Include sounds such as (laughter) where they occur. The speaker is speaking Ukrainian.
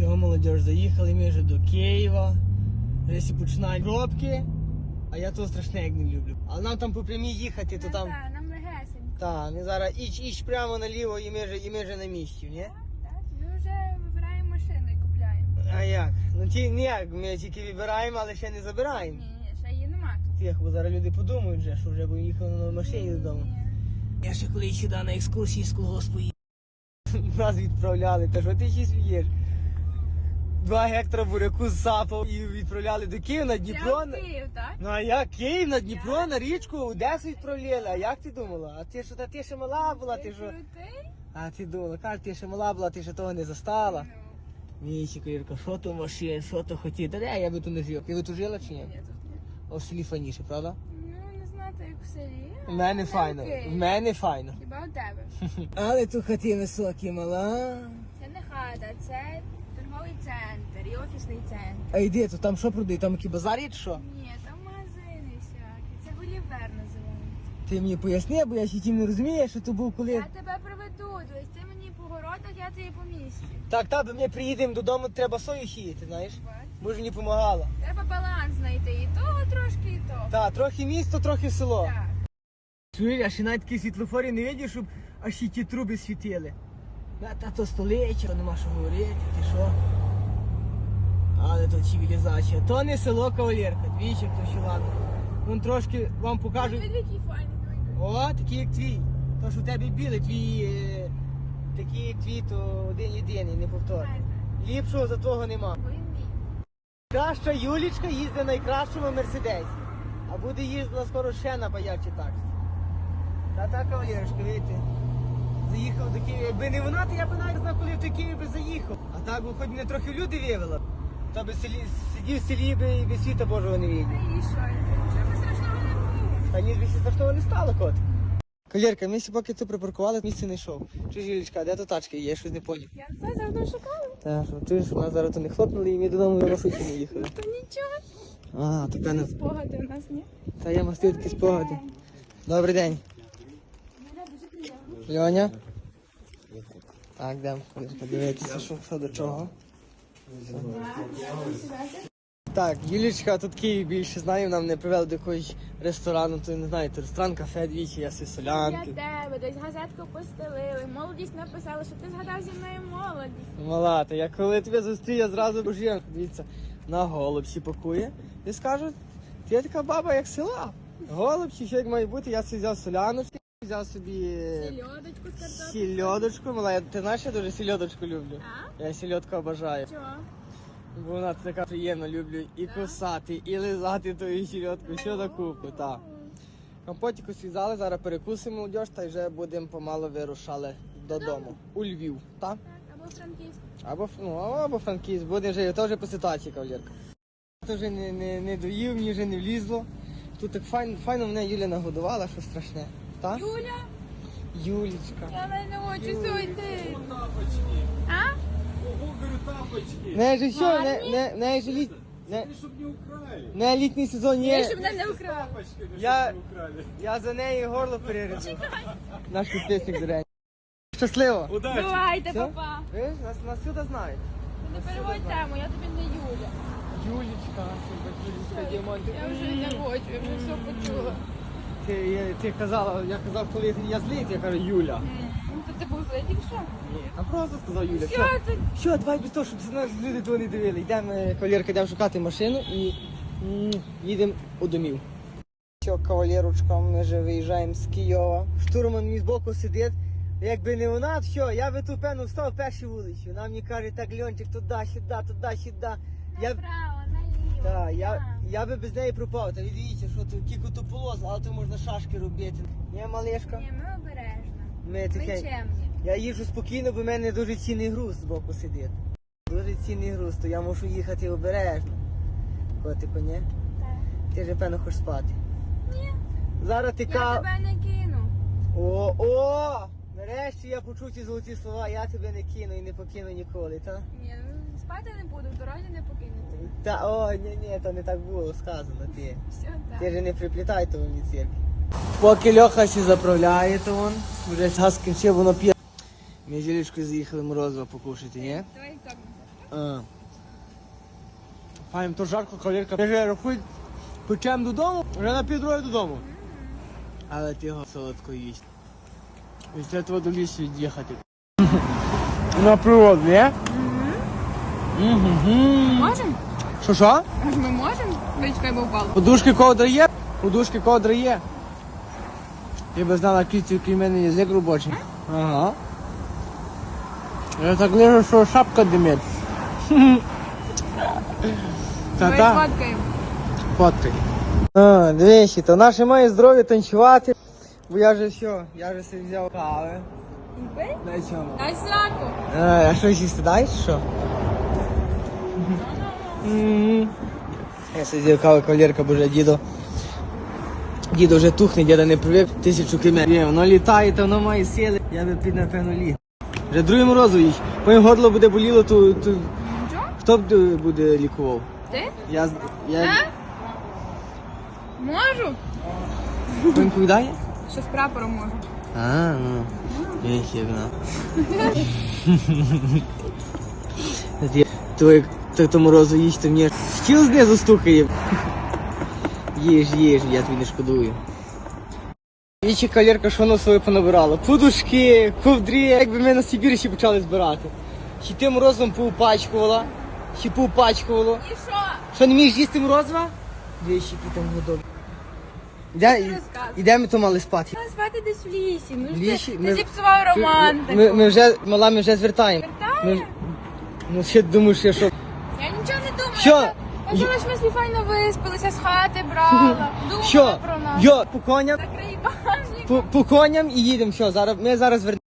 Чого молодіж, заїхали ми вже до Києва. Десь починають пробки, а я того страшне як не люблю. А нам там по прямій їхати, то ну там. Так, нам легесенько. Так, ми зараз іч іч прямо наліво і ми вже, і ми на місці, ні? Так, так. Ми вже вибираємо машину і купляємо. А як? Ну ті ну ніяк, ми тільки вибираємо, але ще не забираємо. Ні, ні, ще її нема тут. Тих, бо зараз люди подумають вже, що вже бо їхали на новій машині додому. Я ще коли сюди на екскурсії з колгоспу їхав. (laughs) Нас відправляли, та що ти щось в'їш? Два гектара буряку з запав і відправляли до Києва на Дніпро. Прям Київ, так? Ну а я Київ на Дніпро, на річку, Одесу відправляли. А як ти думала? А ти що та ти ще мала була, ти що? А ти думала, каже, ти ще мала була, ти ще того не застала. Ну, Мічіко, Юрка, що то машин, що то хотів? Та де я би тут не жив. Ти би тут жила чи ні? ні, тут ні. О, селі файніше, правда? Ну, не знати, як в селі. В мене файно. В мене файно. Хіба у тебе? (laughs) Але ту хати високі мала. Це не хата, це центр і офісний центр. А йди, то там що продають? Там які базарі чи що? Ні, там магазини всякі. Це Гулівер називається. Ти мені поясни, бо я ще тим не розумію, що то був коли. Я тебе приведу, дивись, ти мені по городах, я тобі по місті. Так, так, бо ми приїдемо додому, треба сою сіяти, знаєш? Може мені допомагала. Треба баланс знайти і того трошки, і того. Так, трохи місто, трохи село. Так. Чуєш, я ще навіть такі світлофори не видів, щоб аж ще ті труби світили. Та то столиччя, нема що говорити, ти що? То цивілізація. То не село кавалерка, двічі, то ще ладно. Вон трошки вам покажу. О, такий як твій. То що у тебе білий, твій е, такий як твій, то один єдиний, не повторний. Ліпшого за того нема. Краща Юлічка їздить на найкращому мерседесі. А буде їздила скоро ще на паячі таксі. Та та кавалерочка, видите. Заїхав до Києва. Якби не вона, то я б навіть знав, коли в той Київ би заїхав. А так би хоч мене трохи люди вивела. Та би селі, сидів в селі би і без світа Божого не видів. Та і що? Чого страшного не було? Та ні, більше страшного не стало, кот. Кавалерка, ми сі поки тут припаркували, місце не йшов. Чи Юлічка, де то тачки є, щось не поняв. Я це завжди шукала. Та що, чуєш, у нас зараз то не хлопнули і ми додому на маршруті не їхали. То нічого. А, то певно. Спогади у нас, ні? Та я мастив такі спогади. Добрий день. Льоня. Так, йдемо подивитися, що до чого. Так, Юлічка тут Київ більше знає, нам не привели до якогось ресторану, то не знаю, то ресторан, кафе двічі, я си Я тебе, десь газетку постелили, молодість написала, що ти згадав зі мною молодість. Мала, то я коли тебе зустрів, я зразу божів. Дивіться, на голубці пакує. І скажуть, ти така баба, як села. Голубці, що як має бути, я собі взяв соляночки, взяв собі Сільодочку з картоплею. сільодочку. Мала, я- ти знаєш, я дуже сільодочку люблю. А? Я сільодку обожаю. Чого? Бо вона така приємна, люблю і кусати, і лизати тою сільодку, що на купу, так. Компотіку свізали, зараз перекусимо молодіж, та вже будемо помало вирушали додому. У Львів, так? Або Франківськ. Або, ну, або Франківськ, буде вже теж по ситуації кавалерка. То вже не, не, не доїв, мені вже не влізло. Тут так файно, файно мене Юля нагодувала, що страшне. Так? Юля, Юлічка. я не хочу сюди. А? Уберу тапочки, Не же все, не, не, не же літ, не, чтобы не украли. не літній сезон Я є. щоб мене не украв. Тапочки, Я- не украли. Я за неї горло перерізав. Наш підписник, до речі. Щасливо. Удачи. Бувайте, Все? папа. Видиш, нас, нас сюди знають. Ти не переводь тему, я тобі не Юля. Юлічка, Юлічка, Діаманти. Я вже не хочу, я вже все почула. Ти, я- ти казала, я казав, коли я злий, я кажу Юля. Ну, то був злий, тільки що? Ні, а просто сказав Юля. Що давай без того, щоб за нас люди того не дивили. Йдемо, е, кавалерка, йдемо шукати машину і м, їдемо у домів. Що, кавалерочка, ми вже виїжджаємо з Києва. Штурман мій збоку сидить. Якби не вона, що, я би тут певно встав перші вулицю. Вона мені каже, так, Льончик, туди, сюди, туди, сюди. Я, б- Направо, наліво. та, я, так. я би без неї пропав. Та дивіться, що тут кілько то полос, але то можна шашки робити. Ні, малешка? Ні, ми обережно. Ми Ми таке. чемні. Я їжджу спокійно, бо в мене дуже цінний груз з боку сидить. Дуже цінний груз, то я мушу їхати обережно. Котику, ні? Так. Ти ж певно хочеш спати. Ні, Зараз ти я ка. тебе не кину. О, о! Нарешті я почув ці золоті слова, я тебе не кину і не покину ніколи, та? Ні, ну, спати не буду, в дорозі не покинути. Та о, ні, ні, то не так було сказано ти. Все, так. Ти ж не приплітай того мені цирки. Поки Льоха сі заправляє, то он вже газ скінчив, воно п'є. Ми з заїхали морозиво покушати, ні? Давай так. А. Файм, то жарко, кавалерка. Я вже рахуй, печем додому, вже на півдороги додому. Але ти його солодко їсть. Після того до лісу від'їхати. (laughs) На природу, не? Угу. Можемо? Що що? Ми можемо? Річка бо впала. Подушки ковдра є? Подушки ковдра є. Ти би знала, який в мене язик робочий. Ага. Я так лежу, що шапка димить. (laughs) Давай Та-та. Фоткай. А, двічі, то наше має здоров'я танцювати. Бо я же все, я же собі взяв кави. Дай чому. Дай сраку. А, а що їсти дай, що? Я собі взяв кави кавалерка, бо вже дідо. Дідо вже тухне, діда не привик тисячу кілометрів. Воно літає, то воно має сили. Я би під напевно ліг. Вже другий морозу їсть. Потім горло буде боліло, то, то хто б буде лікував? Ти? Я, я... А? Можу? Він відповідає? Що з прапором можу. А, ну. Їх як на. Як так то морозу їсть, то мені стіл знизу стукає. Їж, їж, я тобі не шкодую. Вічі кавалерка, що воно своє понабирала. Подушки, ковдрі, якби ми на Сибірі ще почали збирати. Чи ти морозом поупачкувала, чи поупачкувало. І що? Що не вмієш їсти морозива? Які там годові. Іде, і- Розказуй. ідемо то мали спати. Треба спати десь в лісі. Ну ж Лісі? ти, Ми- ти зіпсував романтику. Ми, ми вже, мала, ми вже звертаємо. Вертає? Ми, ну ще думаєш, я що? Що? Казала, що ми собі файно виспалися, з хати брала. Думала Що? про нас. Йо, по коням, Закрий багажник. по, по коням і їдемо. Що, зараз, ми зараз вернемо.